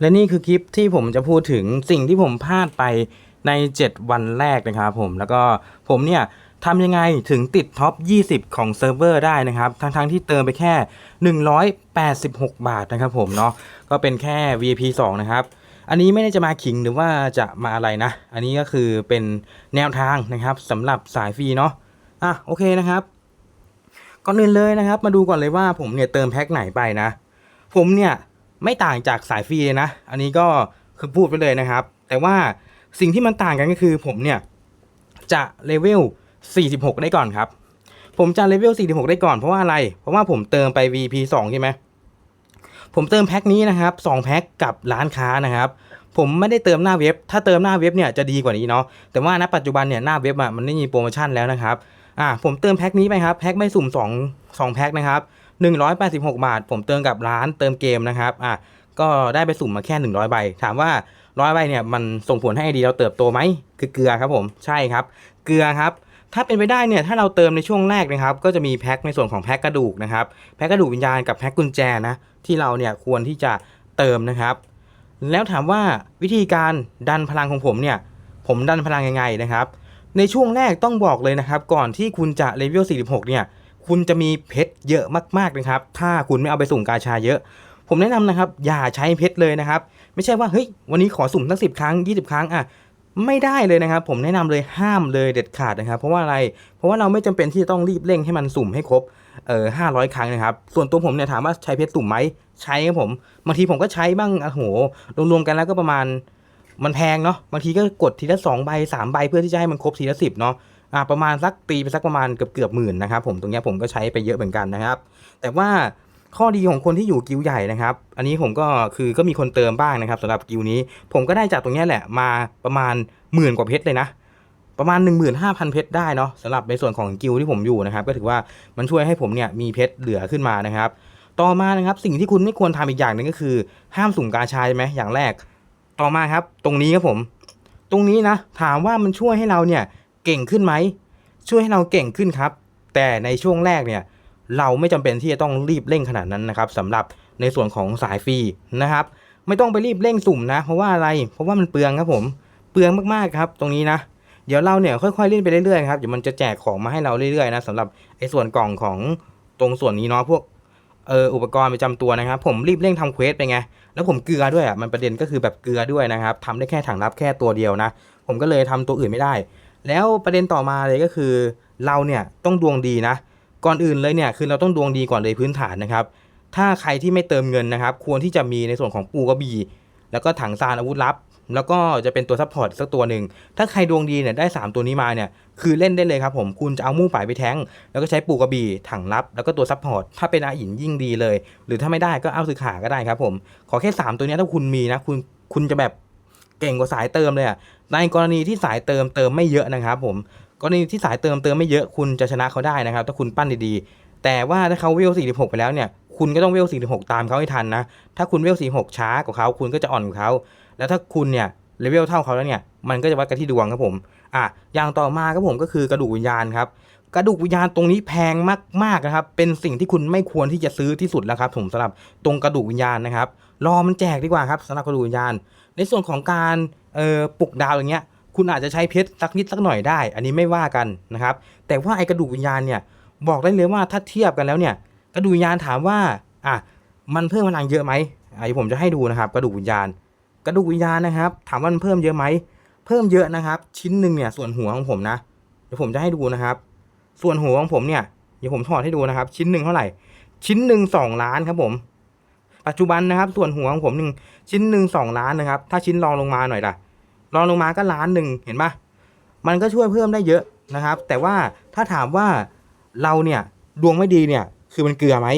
และนี่คือคลิปที่ผมจะพูดถึงสิ่งที่ผมพลาดไปใน 7 วันแรกนะครับผมแล้วก็ผมเนี่ยทำยังไงถึงติดท็อป 20 ของเซิร์ฟเวอร์ได้นะครับทั้งๆที่เติมไปแค่ 186 บาทนะครับผมเนาะก็เป็นแค่ VIP 2 นะครับ อันนี้ไม่ได้จะมาขิงหรือว่าจะมาอะไรนะ อันนี้ก็คือเป็นแนวทางนะครับสำหรับสายฟรีเนาะอะโอเคนะครับก่อนอื่นเลยนะครับ มาดูก่อนเลยว่าผมเนี่ยเติมแพ็คไหนไปนะ ผมเนี่ย ไม่ต่างจากสายฟรีเลยนะ อันนี้ก็คือพูดไปเลยนะครับ แต่ว่าสิ่งที่มันต่างกันก็คือผมเนี่ยจะเลเวล 46 ได้ก่อนครับ ผมจะเลเวล 46 ได้ก่อนเพราะว่าอะไร เพราะว่าผมเติมไป VP 2ใช่ไหมผมเติมแพ็คนี้นะครับ2แพ็คกับร้านค้านะครับ ผมไม่ได้เติมหน้าเว็บ ถ้าเติมหน้าเว็บเนี่ยจะดีกว่านี้เนาะ แต่ว่าณปัจจุบันเนี่ยหน้าเว็บอะมันไม่มีโปรโมชั่นแล้วนะครับ อ่าผมเติมแพ็คนี้ไปครับ แพ็คไม่สุ่ม2 2แพ็คนะครับ 186 บาท ผมเติมกับร้านเติมเกมนะครับอะก็ได้ไปสุ่มมาแค่ 100 ใบ ถามว่าร้อยใบเนี่ยมันส่งผลให้ไอดีเราเติบโตไหมคือเกลือครับผมใช่ครับ เกลือครับ ถ้าเป็นไปได้เนี่ยถ้าเราเติมในช่วงแรกนะครับ ก็จะมีแพ็คในส่วนของแพ็คกระดูกนะครับแพ็คกระดูกวิญญาณกับแพ็คกุญแจนะที่เราเนี่ยควรที่จะเติมนะครับ แล้วถามว่าวิธีการดันพลังของผมเนี่ย ผมดันพลังยังไงนะครับ ในช่วงแรกต้องบอกเลยนะครับ ก่อนที่คุณจะเลเวล46 เนี่ย คุณจะมีเพชรเยอะมากๆนะครับ ถ้าคุณไม่เอาไปสุ่มกาชาเยอะ ผมแนะนำนะครับ อย่าใช้เพชรเลยนะครับ ไม่ใช่ว่าเฮ้ยวันนี้ขอสุ่มตั้งสิบครั้ง 20 ครั้งอะไม่ได้เลยนะครับ ผมแนะนำเลยห้ามเลยเด็ดขาดนะครับ เพราะว่าอะไร เพราะว่าเราไม่จำเป็นที่จะต้องรีบเร่งให้มันสุ่มให้ครบเอ่อห้าร้อยครั้งนะครับ ส่วนตัวผมเนี่ยถามว่าใช้เพชรสุ่มไหมใช้ครับผมบางทีผมก็ใช้บ้างโอ้โหรวมๆกันแล้วก็ประมาณมันแพงเนาะบางทีก็กดทีละสองใบสามใบเพื่อที่จะให้มันครบทีละสิบเนาะ อ่าประมาณสักตีไปสักประมาณเกือบเกือบหมื่นนะครับผมตรงเนี้ยผมก็ใช้ไปเยอะเหมือนกันนะครับ แต่ว่าข้อดีของคนที่อยู่กิวใหญ่นะครับ อันนี้ผมก็คือก็มีคนเติมบ้างนะครับสำหรับกิวนี้ ผมก็ได้จากตรงเนี้ยแหละมาประมาณหมื่นกว่าเพชรเลยนะ ประมาณ 15,000 เพชรได้เนาะสำหรับในส่วนของกิลที่ผมอยู่นะครับ ก็ถือว่ามันช่วยให้ผมเนี่ยมีเพชรเหลือขึ้นมานะครับ ต่อมานะครับสิ่งที่คุณไม่ควรทำอีกอย่างหนึ่งก็คือ ห้ามสุ่มกาชาใช่ไหมอย่างแรก ต่อมาครับ ตรงนี้ครับผม ตรงนี้นะ ถามว่ามันช่วยให้เราเนี่ย เก่งขึ้นไหมช่วยให้เราเก่งขึ้นครับ แต่ในช่วงแรกเนี่ยเราไม่จำเป็นที่จะต้องรีบเร่งขนาดนั้นนะครับสำหรับในส่วนของสายฟรีนะครับ ไม่ต้องไปรีบเร่งสุ่มนะ เพราะว่าอะไรเพราะว่ามันเปลืองครับผมเปลืองมากๆครับ ตรงนี้นะเดี๋ยวเราเนี่ยค่อยๆเล่นไปเรื่อยๆครับเดี๋ยวมันจะแจกของมาให้เราเรื่อยๆนะสำหรับไอ้ส่วนกล่องของตรงส่วนนี้เนาะพวกเอออุปกรณ์ประจำตัวนะครับ ผมรีบเร่งทำเควสไปไงแล้วผมเกลือด้วยอะมันประเด็นก็คือแบบเกลือด้วยนะครับทำได้แค่ถังรับแค่ตัวเดียวนะ ผมก็เลยทำตัวอื่นไม่ได้ แล้วประเด็นต่อมาเลยก็คือ เราเนี่ยต้องดวงดีนะ ก่อนอื่นเลยเนี่ยคือเราต้องดวงดีก่อนเลยพื้นฐานนะครับ ถ้าใครที่ไม่เติมเงินนะครับ ควรที่จะมีในส่วนของปูกระบี่แล้วก็ถังซานอาวุธลับ แล้วก็จะเป็นตัวซัพพอร์ตสักตัวหนึ่ง ถ้าใครดวงดีเนี่ยได้ 3 ตัวนี้มาเนี่ย คือเล่นได้เลยครับผม คุณจะเอามู่ป่ายไปแทง แล้วก็ใช้ปูกระบี่ ถังลับ แล้วก็ตัวซัพพอร์ต ถ้าเป็นอาหินยิ่งดีเลย หรือถ้าไม่ได้ก็เอาสึกขาก็ได้ครับผม ขอแค่ 3 ตัวนี้ถ้าคุณมีนะ คุณ คุณจะแบบเก่งกว่าสายเติมเลยอะ ในกรณีที่สายเติมเติมไม่เยอะนะครับผมกรณีที่สายเติมเติมไม่เยอะคุณจะชนะเขาได้นะครับ ถ้าคุณปั้นดีๆ แต่ว่าถ้าเขาเวล46 ไปแล้วเนี่ย คุณก็ต้องเวล46 ตามเขาให้ทันนะ ถ้าคุณเวล46 ช้ากว่าเขาคุณก็จะอ่อนกว่าเขา แล้วถ้าคุณเนี่ยเลเวลเท่าเขาแล้วเนี่ย มันก็จะวัดกันที่ดวงครับผม อะ อย่างต่อมาครับผมก็คือกระดูกวิญญาณครับ กระดูกวิญญาณตรงนี้แพงมากๆนะครับ เป็นสิ่งที่คุณไม่ควรที่จะซื้อที่สุดแล้วครับผมสำหรับตรงกระดูกวิญญาณนะครับ รอมันแจกดีกว่าครับสำหรับกระดูกวิญญาณ ในส่วนของการ เออปลุกดาวอย่างเงี้ยคุณอาจจะใช้เพชรสักนิดสักหน่อยได้ อันนี้ไม่ว่ากันนะครับ แต่ว่าไอกระดูกวิญญาณเนี่ยบอกได้เลยว่าถ้าเทียบกันแล้วเนี่ย กระดูกวิญญาณถามว่าอะมันเพิ่มพลังเยอะไหมอะเดี๋ยวผมจะให้ดูนะครับกระดูกวิญญาณ กระดูกวิญญาณนะครับ ถามว่ามันเพิ่มเยอะไหมเพิ่มเยอะนะครับ ชิ้นหนึ่งเนี่ยส่วนหัวของผมนะเดี๋ยวผมจะให้ดูนะครับ ส่วนหัวของผมเนี่ยเดี๋ยวผมถอดให้ดูนะครับ ชิ้นหนึ่งเท่าไหร่ ชิ้นหนึ่งสองล้านครับผม ปัจจุบันนะครับ ส่วนหัวของผมหนึ่งชิ้นหนึ่งสองล้านนะครับ ถ้าชิ้นรองลงมาหน่อยล่ะรองลงมาก็ล้านหนึ่งเห็นปะมันก็ช่วยเพิ่มได้เยอะนะครับ แต่ว่าถ้าถามว่าเราเนี่ยดวงไม่ดีเนี่ย คือมันเกลือไหม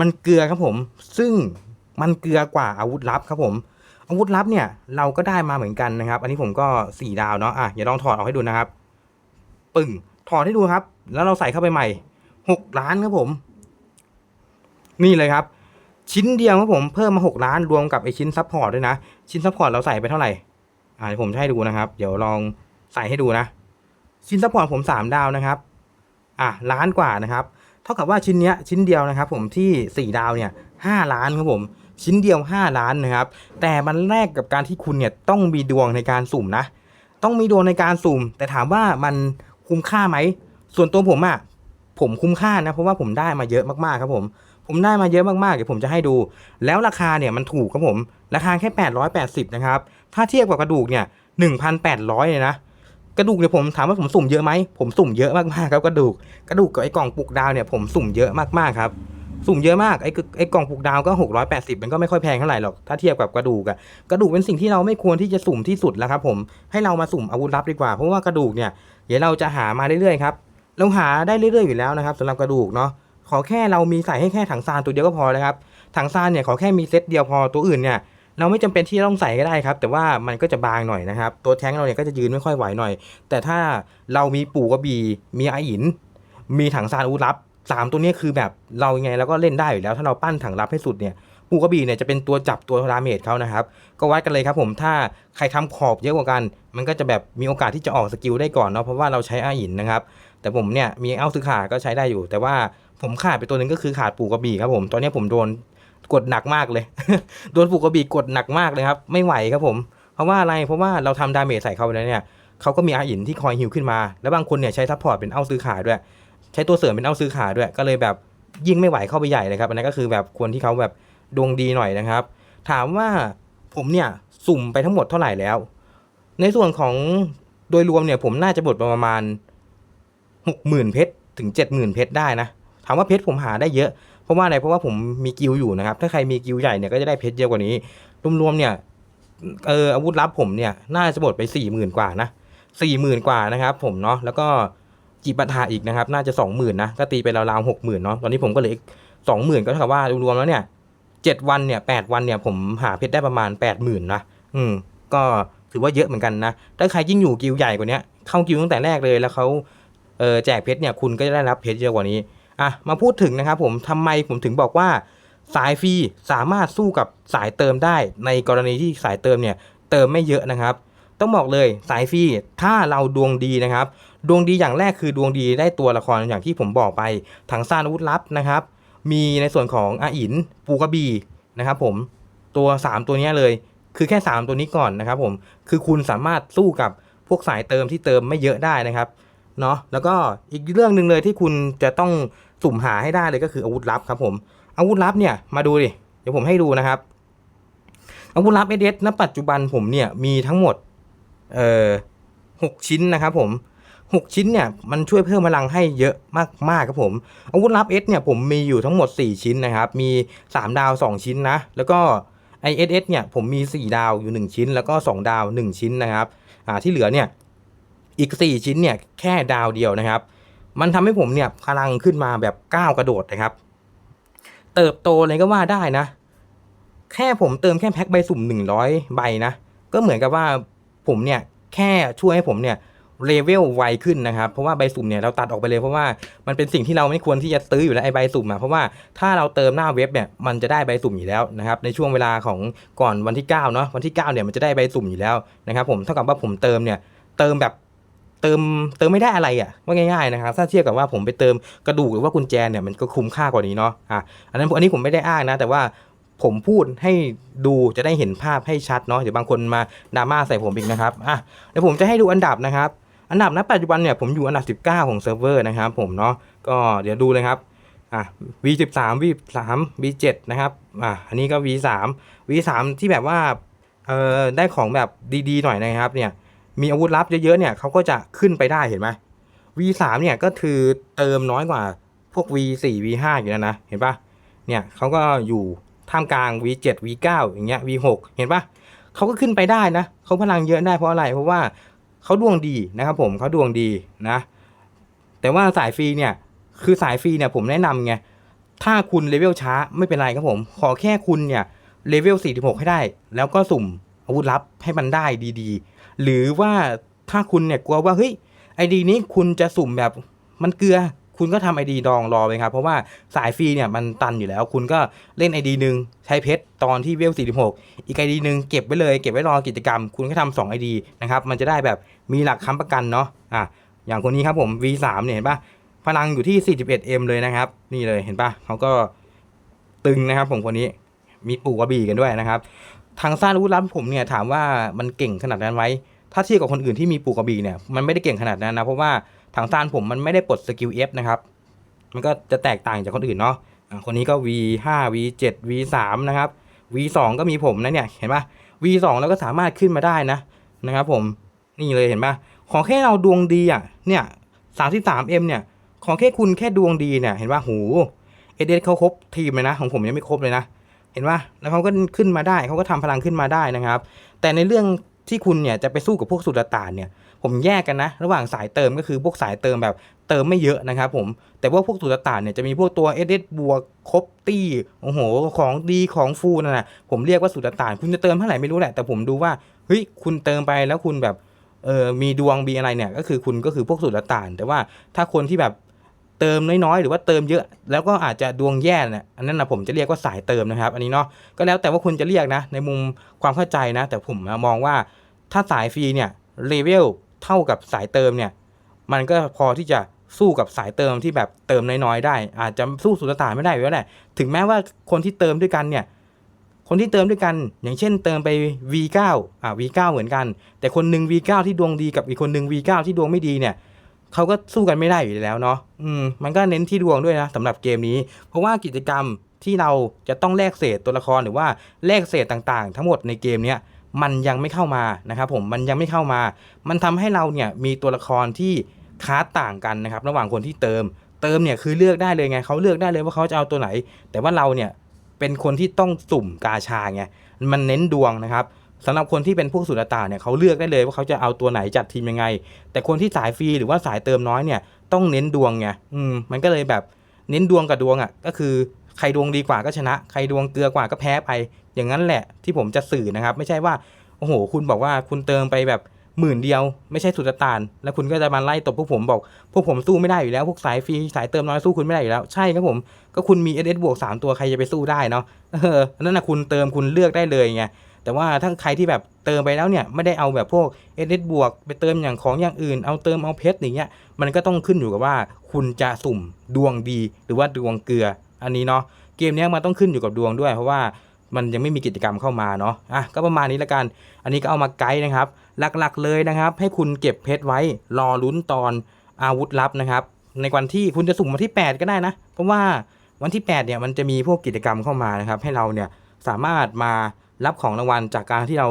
มันเกลือครับผม ซึ่งมันเกลือกว่าอาวุธลับครับผมอาวุธลับเนี่ยเราก็ได้มาเหมือนกันนะครับ อันนี้ผมก็สี่ดาวเนาะอะอย่าลองถอดออกให้ดูนะครับ ปึ่งถอดให้ดูครับ แล้วเราใส่เข้าไปใหม่หกล้านครับผม นี่เลยครับ ชิ้นเดียวครับผมเพิ่มมาหกล้านรวมกับไอชิ้นซัพพอร์ตด้วยนะ ชิ้นซัพพอร์ตเราใส่ไปเท่าไหร่อ่าผมจะให้ดูนะครับ เดี๋ยวลองใส่ให้ดูนะ ชิ้นซัพพอร์ตผมสามดาวนะครับอะล้านกว่านะครับ เท่ากับว่าชิ้นเนี้ยชิ้นเดียวนะครับ ผมที่สี่ดาวเนี่ยห้าล้านครับผมชิ้นเดียว 5 ล้านนะครับ แต่มันแลกกับการที่คุณเนี่ยต้องมีดวงในการสุ่มนะ ต้องมีดวงในการสุ่ม แต่ถามว่ามันคุ้มค่าไหม ส่วนตัวผมอะผมคุ้มค่านะ เพราะว่าผมได้มาเยอะมากๆครับผม ผมได้มาเยอะมากๆ เดี๋ยวผมจะให้ดู แล้วราคาเนี่ยมันถูกครับผม ราคาแค่ 880 นะครับ ถ้าเทียบกับกระดูกเนี่ย 1,800 เลยนะ กระดูกเนี่ยผมถามว่าผมสุ่มเยอะไหม ผมสุ่มเยอะมากๆครับกระดูก กระดูกกับไอ้กล่องปลูกดาวเนี่ยผมสุ่มเยอะมากๆครับ สุ่มเยอะมาก ไอ้ไอ้กล่องปลูกดาวก็ 680 มันก็ไม่ค่อยแพงเท่าไหร่หรอก ถ้าเทียบกับกระดูกอะกระดูกเป็นสิ่งที่เราไม่ควรที่จะสุ่มที่สุดแล้วครับผม ให้เรามาสุ่มอาวุธลับดีกว่า เพราะว่ากระดูกเนี่ย เดี๋ยวเราจะหามาเรื่อยๆครับ เราหาได้เรื่อยๆอยู่แล้วนะครับสำหรับกระดูกเนาะ ขอแค่เรามีใส่ให้แค่ถังซานตัวเดียวก็พอเลยครับถังซานเนี่ยขอแค่มีเซตเดียวพอตัวอื่นเนี่ยเราไม่จำเป็นที่จะต้องใส่ก็ได้ครับ แต่ว่ามันก็จะบางหน่อยนะครับ ตัวแท้งเราเนี่ยก็จะยืนไม่ค่อยไหวหน่อย แต่ถ้าเรามีปู่กระบี่มีไอหิน มีถังซานอุลับสามตัวนี้คือแบบเรายังไงเราก็เล่นได้อยู่แล้ว ถ้าเราปั้นถังลับให้สุดเนี่ยปู่กระบี่เนี่ยจะเป็นตัวจับตัวดาเมจเขานะครับ ก็วัดกันเลยครับผมถ้าใครทำขอบเยอะกว่ากัน มันก็จะแบบมีโอกาสที่จะออกสกิลได้ก่อนเนาะเพราะว่าเราใช้อาหินนะครับ แต่ผมเนี่ยมีเอ้าซื้อขาก็ใช้ได้อยู่ แต่ว่า ผมขาดไปตัวหนึ่งก็คือขาดปูกระบี่ครับผมตอนนี้ผมโดนกดหนักมากเลย โดนปูกระบี่กดหนักมากเลยครับไม่ไหวครับผม เพราะว่าอะไรเพราะว่าเราทำดาเมจใส่เขาไปแล้วเนี่ยเขาก็มีอาหินที่คอยฮิวขึ้นมา แล้วบางคนเนี่ยใช้ซัพพอร์ตเป็นเอาซื้อขาด้วย ใช้ตัวเสริมเป็นเอาซื้อขาด้วย ก็เลยแบบยิ่งไม่ไหวเข้าไปใหญ่เลยครับอันนั้นก็คือแบบคนที่เขาแบบดวงดีหน่อยนะครับ ถามว่าผมเนี่ยสุ่มไปทั้งหมดเท่าไหร่แล้ว ในส่วนของโดยรวมเนี่ยผมน่าจะบดประมาณหกหมื่นเพชรถึงเจ็ดหมื่นเพชรได้นะ ถามว่าเพชรผมหาได้เยอะ เพราะว่าอะไรเพราะว่าผมมีกิลอยู่นะครับ ถ้าใครมีกิลใหญ่เนี่ยก็จะได้เพชรเยอะกว่านี้ รวมๆเนี่ยเอออาวุธลับผมเนี่ยน่าจะบดไปสี่หมื่นกว่านะสี่หมื่นกว่านะครับ ผมเนาะแล้วก็จีบัตหาอีกนะครับ น่าจะสองหมื่นนะก็ตีไปราวๆหกหมื่นเนาะตอนนี้ผมก็เหลืออีกสองหมื่นก็เท่ากับว่ารวมๆแล้วเนี่ยเจ็ดวันเนี่ยแปดวันเนี่ยผมหาเพชรได้ประมาณแปดหมื่นนะอืม ก็ถือว่าเยอะเหมือนกันนะถ้าใครยิ่งอยู่กิลใหญ่กว่านี้เข้ากิลตั้งแต่แรกเลยแล้วเขาเออแจกเพชรเนี่ยคุณก็จะได้รับเพชรเยอะกว่านี้ อะมาพูดถึงนะครับผมทำไมผมถึงบอกว่าสายฟรีสามารถสู้กับสายเติมได้ ในกรณีที่สายเติมเนี่ยเติมไม่เยอะนะครับ ต้องบอกเลยสายฟรีถ้าเราดวงดีนะครับ ดวงดีอย่างแรกคือดวงดีได้ตัวละครอย่างที่ผมบอกไปถังซานอาวุธลับนะครับ มีในส่วนของอาอินปูกระบีนะครับผมตัว 3 ตัวนี้เลย คือแค่ 3 ตัวนี้ก่อนนะครับผมคือคุณสามารถสู้กับพวกสายเติมที่เติมไม่เยอะได้นะครับเนาะแล้วก็อีกเรื่องหนึ่งเลยที่คุณจะต้อง สุ่มหาให้ได้เลยก็คืออาวุธลับครับผมอาวุธลับเนี่ยมาดูดิเดี๋ยวผมให้ดูนะครับ อาวุธลับเอเดสณปัจจุบันผมเนี่ยมีทั้งหมดเอ่อหกชิ้นนะครับผมหกชิ้นเนี่ยมันช่วยเพิ่มพลังให้เยอะมากๆครับผมอาวุธลับเอสเนี่ยผมมีอยู่ทั้งหมด 4 ชิ้นนะครับ มี 3 ดาว 2 ชิ้นนะ แล้วก็ ISS เนี่ยผมมี 4 ดาวอยู่ 1 ชิ้น แล้วก็ 2 ดาว 1 ชิ้นนะครับอ่าที่เหลือเนี่ยอีก 4 ชิ้นเนี่ยแค่ดาวเดียวนะครับ มันทำให้ผมเนี่ยพลังขึ้นมาแบบก้าวกระโดดนะครับ เติบโตเลยก็ว่าได้นะ แค่ผมเติมแค่แพ็คใบสุ่ม100ใบนะ ก็เหมือนกับว่าผมเนี่ยแค่ช่วยให้ผมเนี่ยเลเวลไวขึ้นนะครับ เพราะว่าใบสุ่มเนี่ยเราตัดออกไปเลยเพราะว่ามันเป็นสิ่งที่เราไม่ควรที่จะซื้ออยู่แล้วไอ้ใบสุ่มอะเพราะว่าถ้าเราเติมหน้าเว็บเนี่ยมันจะได้ใบสุ่มอยู่แล้วนะครับในช่วงเวลาของก่อนวันที่9เนาะวันที่9เนี่ยมันจะได้ใบสุ่มอยู่แล้วนะครับผมเท่ากับว่าผมเติมเนี่ยเติมแบบ เติมเติมไม่ได้อะไรอะ่ะว่าง่ายๆนะครับถ้าเทียบกับว่าผมไปเติมกระดูกหรือว่ากุญแจเนี่ยมันก็คุ้มค่ากว่านี้เนาะอะอันนั้นอันนี้ผมไม่ได้อ้างนะ แต่ว่าผมพูดให้ดูจะได้เห็นภาพให้ชัดเนาะเดี๋ยวบางคนมาดราม่าใส่ผมอีกนะครับอะเดี๋ยวผมจะให้ดูอันดับนะครับ อันดับณปัจจุบันเนี่ยผมอยู่อันดับ 19 ของเซิร์ฟเวอร์นะครับผมเนาะก็เดี๋ยวดูเลยครับอะ V13 V3 V7 นะครับอะอันนี้ก็ V3 V3 ที่แบบว่าเออได้ของแบบดีๆหน่อยนะครับเนี่ย มีอาวุธลับเยอะๆเนี่ยเขาก็จะขึ้นไปได้เห็นไหม V3 เนี่ยก็คือเติมน้อยกว่าพวก V4 V5 อยู่แล้วนะ เห็นปะเนี่ยเขาก็อยู่ท่ามกลาง V7 V9 อย่างเงี้ย V6 เห็นปะเขาก็ขึ้นไปได้นะเขาพลังเยอะได้เพราะอะไร เพราะว่าเขาดวงดีนะครับผมเขาดวงดีนะ แต่ว่าสายฟรีเนี่ยคือสายฟรีเนี่ยผมแนะนำไงถ้าคุณเลเวลช้าไม่เป็นไรครับผม ขอแค่คุณเนี่ยเลเวล46 ให้ได้ แล้วก็สุ่ม อาวุธลับให้มันได้ดีๆ หรือว่าถ้าคุณเนี่ยกลัวว่าเฮ้ยไอดีนี้คุณจะสุ่มแบบมันเกลือ คุณก็ทำไอดีดองรอไปครับ เพราะว่าสายฟรีเนี่ยมันตันอยู่แล้ว คุณก็เล่นไอดีหนึ่งใช้เพชรตอนที่เวล46 อีกไอดีหนึ่งเก็บไว้เลยเก็บไว้รอกิจกรรม คุณก็ทำสองไอดีนะครับ มันจะได้แบบมีหลักค้ำประกันเนาะอะอย่างคนนี้ครับผม V3 เนี่ยเห็นปะพลังอยู่ที่ 41M เลยนะครับ นี่เลยเห็นปะเขาก็ตึงนะครับผมคนนี้มีปู่กระบี่กันด้วยนะครับ ทางซานอาวุธลับผมเนี่ยถามว่ามันเก่งขนาดนั้นไหมถ้าเทียบกับคนอื่นที่มีปูกระบี่เนี่ยมันไม่ได้เก่งขนาดนั้นนะเพราะว่าทางซานผมมันไม่ได้ปลดสกิล F นะครับมันก็จะแตกต่างจากคนอื่นเนาะคนนี้ก็ V5 V7 V3 นะครับ V2 ก็มีผมนะเนี่ยเห็นปะ V2 แล้วก็สามารถขึ้นมาได้นะนะครับผมนี่เลยเห็นปะขอแค่เราดวงดีอะเนี่ย 33M เนี่ยขอแค่คุณแค่ดวงดีเนี่ยเห็นปะหูเอเดเขาครบทีมเลยนะของผมยังไม่ครบเลยนะ ห็นปะแล้วเขาก็ขึ้นมาได้เขาก็ทำพลังขึ้นมาได้นะครับ แต่ในเรื่องที่คุณเนี่ยจะไปสู้กับพวกสุดตานเนี่ยผมแยกกันนะ ระหว่างสายเติมก็คือพวกสายเติมแบบเติมไม่เยอะนะครับผมแต่ว่าพวกสุดตานเนี่ยจะมีพวกตัวเอเดบวกคบตี้โอ้โหของดีของฟูนั่นนะผมเรียกว่าสุดตาน คุณจะเติมเท่าไหร่ไม่รู้แหละแต่ผมดูว่าเฮ้ยคุณเติมไปแล้วคุณแบบเออมีดวงมีอะไรเนี่ยก็คือคุณก็คือพวกสุดตาน แต่ว่าถ้าคนที่แบบ เติมน้อยๆ หรือว่าเติมเยอะ แล้วก็อาจจะดวงแย่เนี่ยอันนั้นนะผมจะเรียกว่าสายเติมนะครับ อันนี้เนาะก็แล้วแต่ว่าคุณจะเรียกนะ ในมุมความเข้าใจนะ แต่ผมมองว่าถ้าสายฟรีเนี่ยเลเวลเท่ากับสายเติมเนี่ย มันก็พอที่จะสู้กับสายเติมที่แบบเติมน้อยๆได้ อาจจะสู้สุดตานไม่ได้อยู่แล้วแหละถึงแม้ว่าคนที่เติมด้วยกันเนี่ยคนที่เติมด้วยกัน อย่างเช่นเติมไป V9 อ่า V9 เหมือนกัน แต่คนหนึ่ง V9 ที่ดวงดีกับอีกคนหนึ่ง V9 ที่ดวงไม่ดีเนี่ย เขาก็สู้กันไม่ได้อยู่แล้วเนาะอืมมันก็เน้นที่ดวงด้วยนะสำหรับเกมนี้ เพราะว่ากิจกรรมที่เราจะต้องแลกเศษตัวละครหรือว่าแลกเศษต่างๆ ทั้งหมดในเกมเนี้ยมันยังไม่เข้ามานะครับผมมันยังไม่เข้ามา มันทำให้เราเนี่ยมีตัวละครที่ค้าต่างกันนะครับ ระหว่างคนที่เติม เติมเนี่ยคือเลือกได้เลยไงเขาเลือกได้เลยว่าเขาจะเอาตัวไหน แต่ว่าเราเนี่ยเป็นคนที่ต้องสุ่มกาชาไงมันเน้นดวงนะครับ สำหรับคนที่เป็นพวกสุดตานเนี่ยเขาเลือกได้เลยว่าเขาจะเอาตัวไหนจัดทีมยังไง แต่คนที่สายฟรีหรือว่าสายเติมน้อยเนี่ยต้องเน้นดวงไงอืมมันก็เลยแบบเน้นดวงกับดวงอะก็คือใครดวงดีกว่าก็ชนะ ใครดวงเกลือกว่าก็แพ้ไป อย่างนั้นแหละที่ผมจะสื่อนะครับ ไม่ใช่ว่าโอ้โห คุณบอกว่าคุณเติมไปแบบหมื่นเดียว ไม่ใช่สุดตาน แล้วคุณก็จะมาไล่ตบพวกผมบอก พวกผมสู้ไม่ได้อยู่แล้ว พวกสายฟรีสายเติมน้อยสู้คุณไม่ได้อยู่แล้ว ใช่ครับผม ก็คุณมี SS บวก3ตัวใครจะไปสู้ได้เนาะเออนั่นนะคุณเติมคุณเลือกได้เลยไง แต่ว่าถ้าใครที่แบบเติมไปแล้วเนี่ยไม่ได้เอาแบบพวก SS บวกไปเติมอย่างของอย่างอื่น เอาเติมเอาเพชรอย่างเงี้ยมันก็ต้องขึ้นอยู่กับว่าคุณจะสุ่มดวงดี หรือว่าดวงเกลืออันนี้เนาะเกมนี้มันต้องขึ้นอยู่กับดวงด้วย เพราะว่ามันยังไม่มีกิจกรรมเข้ามาเนาะอะก็ประมาณนี้ละกัน อันนี้ก็เอามาไกด์นะครับ หลักๆเลยนะครับ ให้คุณเก็บเพชรไว้รอลุ้นตอนอาวุธลับนะครับ ในวันที่คุณจะสุ่มวันที่ 8 ก็ได้นะ เพราะว่าวันที่ 8 เนี่ยมันจะมีพวกกิจกรรมเข้ามานะครับ ให้เราเนี่ยสามารถมา รับของรางวัลจากการที่เรา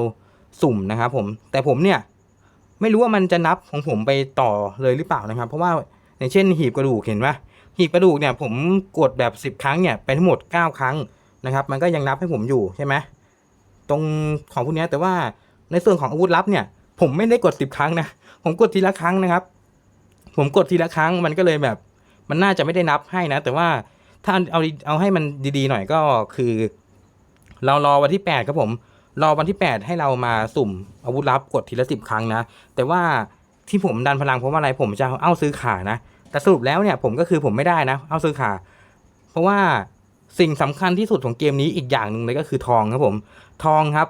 สุ่มนะครับผมแต่ผมเนี่ยไม่รู้ว่ามันจะนับของผมไปต่อเลยหรือเปล่านะครับ เพราะว่าอย่างเช่นหีบกระดูกเห็นไหมหีบกระดูกเนี่ยผมกดแบบ 10 ครั้งเนี่ยไปทั้งหมด 9 ครั้งนะครับ มันก็ยังนับให้ผมอยู่ใช่ไหมตรงของพวกนี้แต่ว่าในส่วนของอาวุธลับเนี่ย ผมไม่ได้กด 10 ครั้งนะผมกดทีละครั้งนะครับ ผมกดทีละครั้งมันก็เลยแบบ มันน่าจะไม่ได้นับให้นะ แต่ว่าถ้าเอาเอาให้มันดีๆหน่อยก็คือ เรารอวันที่ 8 ครับผม รอวันที่ 8 ให้เรามาสุ่มอาวุธลับกดทีละสิบครั้งนะ แต่ว่าที่ผมดันพลังเพราะว่าอะไรผมจะเอาซื้อขานะ แต่สรุปแล้วเนี่ยผมก็คือผมไม่ได้นะ เอาซื้อขา เพราะว่าสิ่งสำคัญที่สุดของเกมนี้อีกอย่างหนึ่งเลยก็คือทองครับผม ทองครับ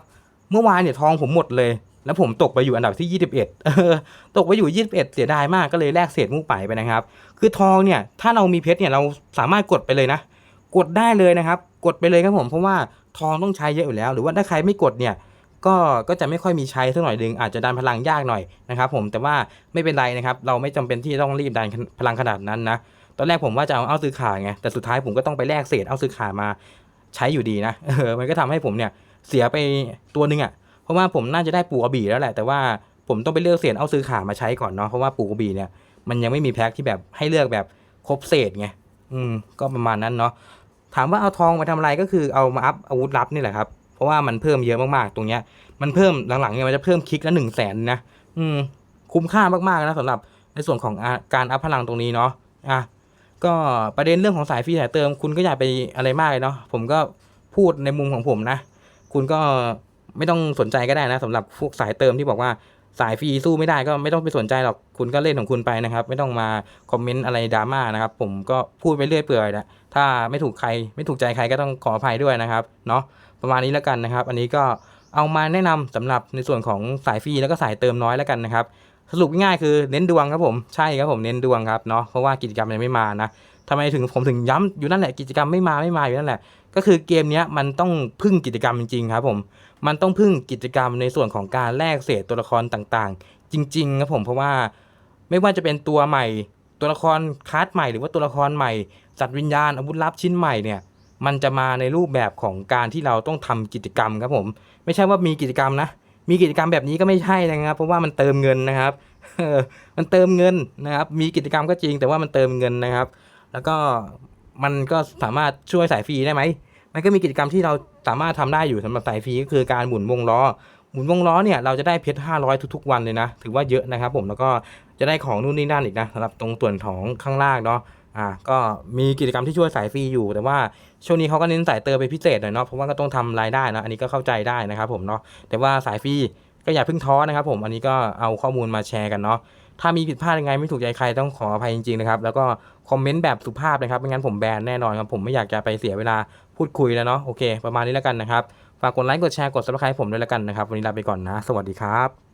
เมื่อวานเนี่ยทองผมหมดเลย แล้วผมตกไปอยู่อันดับที่ 21เออตกไปอยู่ 21 เสียดายมากก็เลยแลกเศษมุกไปไปนะครับ คือทองเนี่ยถ้าเรามีเพชรเนี่ยเราสามารถกดไปเลยนะ กดได้เลยนะครับ กดไปเลยครับผมเพราะว่า ทองต้องใช้เยอะอยู่แล้ว หรือว่าถ้าใครไม่กดเนี่ยก็ก็จะไม่ค่อยมีใช้สักหน่อยหนึ่งอาจจะดันพลังยากหน่อยนะครับผมแต่ว่าไม่เป็นไรนะครับ เราไม่จำเป็นที่ต้องรีบดันพลังขนาดนั้นนะตอนแรกผมว่าจะเอาเอาซื้อขาไงแต่สุดท้ายผมก็ต้องไปแลกเศษเอาซื้อขามาใช้อยู่ดีนะเออมันก็ทำให้ผมเนี่ยเสียไปตัวหนึงอะเพราะว่าผมน่าจะได้ปูกระบี่แล้วแหละ แต่ว่าผมต้องไปเลือกเศษเอาซื้อขามาใช้ก่อนเนาะเพราะว่าปูกระบี่เนี่ยมันยังไม่มีแพ็คที่แบบให้เลือกแบบครบเศษไงอืมก็ประมาณนั้นเนาะ ถามว่าเอาทองมาทำอะไรก็คือเอามาอัพอาวุธลับนี่แหละครับเพราะว่ามันเพิ่มเยอะมากๆตรงเนี้ย มันเพิ่มหลังๆเนี่ยมันจะเพิ่มคลิกละหนึ่งแสนนะอืมคุ้มค่ามากๆนะสำหรับในส่วนของอการอัพพลังตรงนี้เนาะอะก็ประเด็นเรื่องของสายฟรีสายเติม คุณก็อย่าไปอะไรมากเลยเนาะผมก็พูดในมุมของผมนะ คุณก็ไม่ต้องสนใจก็ได้นะสำหรับพวกสายเติมที่บอกว่า สายฟรีสู้ไม่ได้ก็ไม่ต้องไปสนใจหรอกคุณก็เล่นของคุณไปนะครับ ไม่ต้องมาคอมเมนต์อะไรดราม่านะครับ ผมก็พูดไปเรื่อยเปื่อยนะถ้าไม่ถูกใครไม่ถูกใจใครก็ต้องขออภัยด้วยนะครับเนาะประมาณนี้แล้วกันนะครับ อันนี้ก็เอามาแนะนำสำหรับในส่วนของสายฟรีแล้วก็สายเติมน้อยแล้วกันนะครับสรุปง่ายๆคือเน้นดวงครับผมใช่ครับผมเน้นดวงครับเนาะเพราะว่ากิจกรรมยังไม่มานะทำไมถึงผมถึงย้ำอยู่นั่นแหละกิจกรรมไม่มาไม่มาอยู่นั่นแหละ ก็คือเกมนี้มันต้องพึ่งกิจกรรมจริงๆครับผม มันต้องพึ่งกิจกรรมในส่วนของการแลกเศษตัวละครต่างๆ จริงๆครับผมเพราะว่าไม่ว่าจะเป็นตัวใหม่ ตัวละครคลาสใหม่หรือว่าตัวละครใหม่ สัตว์วิญญาณอาวุธลับชิ้นใหม่เนี่ยมันจะมาในรูปแบบของการที่เราต้องทำกิจกรรมครับผม ไม่ใช่ว่ามีกิจกรรมนะ มีกิจกรรมแบบนี้ก็ไม่ใช่นะครับ เพราะว่ามันเติมเงินนะครับมันเติมเงินนะครับ มีกิจกรรมก็จริง แต่ว่ามันเติมเงินนะครับ แล้วก็มันก็สามารถช่วยสายฟรีได้ไหมมันก็มีกิจกรรมที่เรา สามารถทำได้อยู่สำหรับสายฟรีก็คือการหมุนวงล้อ หมุนวงล้อเนี่ยเราจะได้เพชร500 ทุกๆ วันเลยนะ ถือว่าเยอะนะครับผมแล้วก็จะได้ของนู่นนี่นั่นอีกนะสำหรับตรงส่วนของข้างล่างเนาะอ่าก็มีกิจกรรมที่ช่วยสายฟรีอยู่ แต่ว่าช่วงนี้เขาก็เน้นสายเติมเป็นพิเศษหน่อยเนาะเพราะว่าก็ต้องทำรายได้นะอันนี้ก็เข้าใจได้นะครับผมเนาะแต่ว่าสายฟรีก็อย่าเพิ่งท้อนะครับผมอันนี้ก็เอาข้อมูลมาแชร์กันเนาะ ถ้ามีผิดพลาดยังไงไม่ถูกใจใครต้องขออภัยจริงๆนะครับ แล้วก็คอมเมนต์แบบสุภาพนะครับไม่งั้นผมแบนแน่นอนครับผมไม่อยากจะไปเสียเวลาพูดคุยแล้วเนาะโอเค ประมาณนี้แล้วกันนะครับฝากกดไลค์กดแชร์กดซับสไครต์ผมด้วยแล้วกันนะครับวันนี้ลาไปก่อนนะ สวัสดีครับ